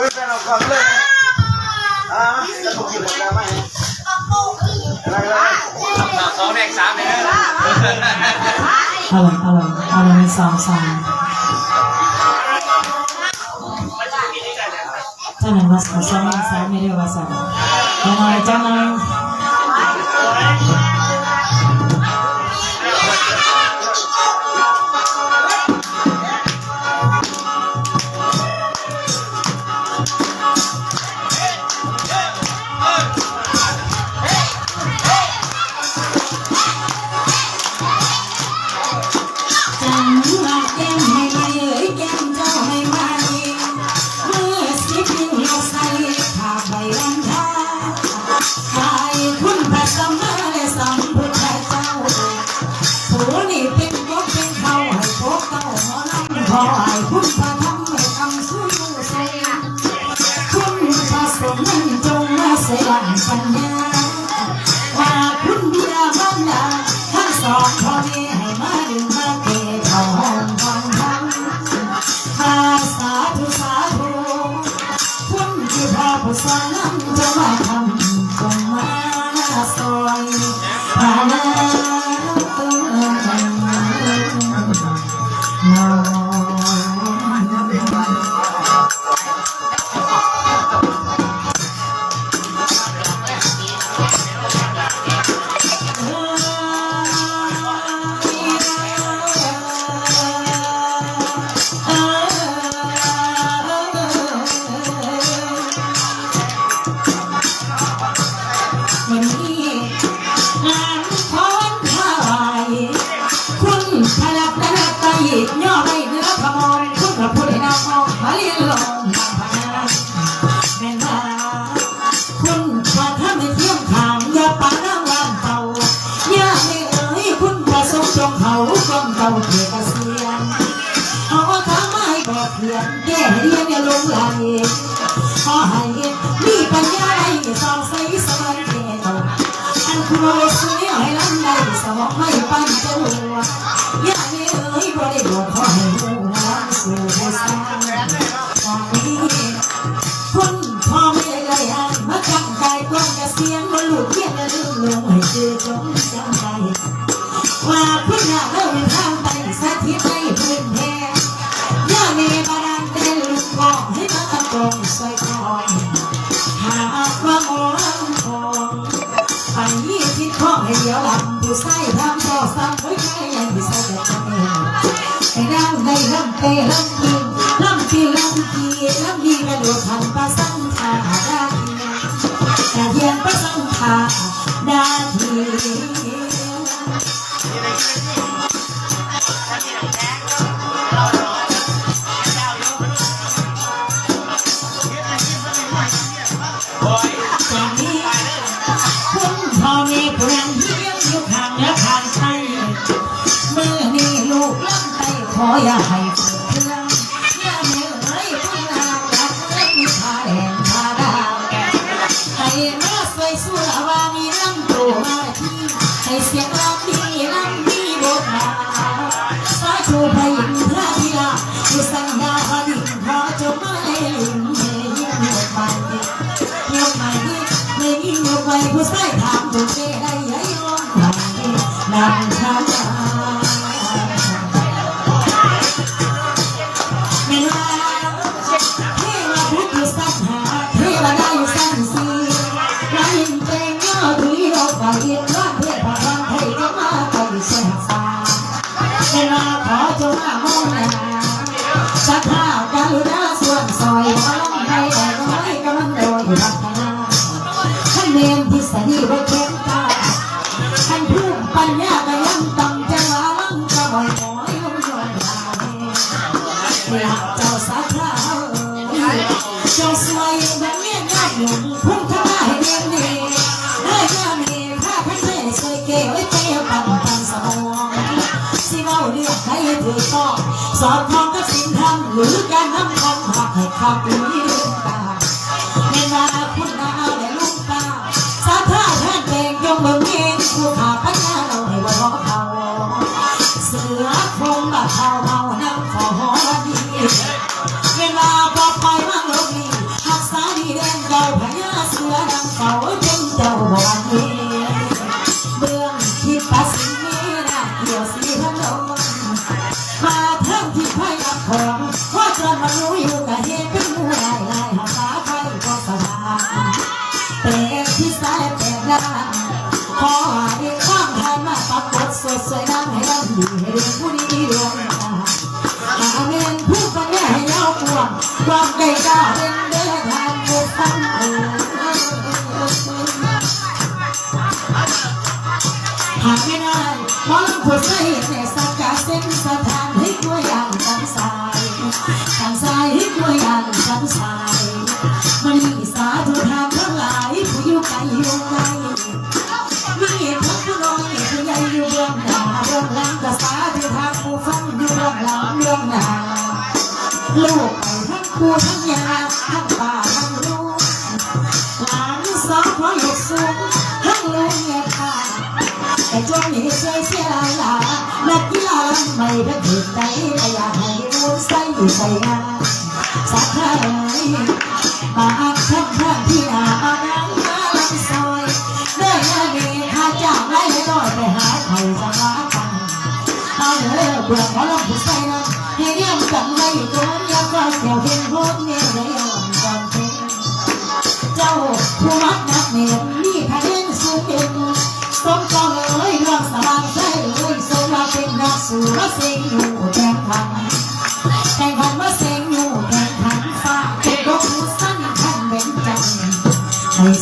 ฮ้ยแฟนเราก่อนเลยอ่าจะถูกกินหมดแล้วไหมอะไรอะไรสองแดงสามเลยนะอะไรอะไรอะไรในซองซองท่านนั้นว่าสองแดงสามไม่ได้ว่าสามยังไงจังเลย ขายคุณพระสัมมาสัมพุทธเจ้าผู้นี่เป็นยกเป็นเขาให้พวกเจ้าหมอลำขอให้คุณพระธรรมให้คำสู้ใส่คุณพระสงฆ์นั้นจงมาเสด็จปัญญาว่าคุณบิดามารดาทั้งสองพ่อแม่ให้มาดึงมาเกเข้าห้องฟังธรรมข้าสาธุสาธุคุณที่พระผู้สร้างนั้นจะมา ระไตรย่อไม่เนื้อพระมรคุณพระพุทธนามอพระเลียนลงนาพนาแม่นาคุณพระธรรมในเที่ยงทางยาปานางวานเตาย่าไม่เอ่ยคุณพระทรงจงเขากองเตาเกียรเสียนเอาทาไมบอกเพียนแก้เรียนอย่าลงไหลขอให้มีปัญญาให้สองใสสมานเทโตอันครูสวยให้ลำได้สมองไม่ กวนเกษียณมาลูกเพียงและลืมลงให้เจอจงจำใจว่าคุณอยากเล่าทางไปสถิตในพื้นแผ่ย่ามีบาดาลเป็นลูกพ่อให้มาตรงใส่ทองหากว่ามอลำทองไปยี่ทิศข้อให้เดียวลำผู้ใส่ทำต่อซ้ำไว้ใครยังไม่ใส่แต่จะไม่ให้ร่างในลำเตะลำกินลำกินลำกีลำดีกระโดดทันประสังขา ออย่าให้เกิดเรื่องอย่าเมื่อไรคุณลาจับเล็กมีผ้าแดงผ้าดาวให้มาสวยสุราวามีลำตัวมาที่ให้เสียงลำดีลำดีบทบาทสาธุพระอินทราธิราชผู้สัญญาพระดิ่งพอจงมาให้ลิงเฮียหมดไปยกใหม่ไม่ยิ่งยกไปผู้ใส่ถามจนเจได้ยยอมไหนนำช้าเดุยเราไปเย็นร้านเทพรังไทยก็มาไปเสียสาเวลาขอจงมามองหน้าสักข้าวกาลุดาส่วนซอยมาลงให้แต่ก็ไม่กำลังโดยรักนาท่านเนมพิสดีไว้เข้มตาท่านผู้ปัญญาก็ยังต้องจะมาลังก็บ่อยบ่อยลงจอยลาเวลาเจ้าสักข้าวเจ้าสวยแบบเงี้ยง่ายหนุ่มพุ่ สอนทองกับสินธรรมหรือการนำคำหักให้ข้าปีตาในนาคุณนาและลุงตาสาธาท่านเพลงยงเมืองเองผู้ขา 지혜를 뿌리려나 나는 부산에 여구와 광대가 된데 단계 삼고 밤에는 먼 곳에 있네 ลูกไปทั้งผู้ทั้งยาทั้งป่าทั้งลูกหลานสาวพอยกสูงทั้งลุงแง่ค่ะแต่จงนี้เสียเสียหลายหลานักกีฬาไม่ได้ถึงใจแต่อยากให้รู้ใส่ใส่งานสักเท่าไหร่มาอักทั้งท่านที่หนาอาน้ำมาลำซอยเด้อยามีข้าจ้างไล่ให้น้อไปหาเขาจะมาฟังเอาเด้อเบื่อขอลอ I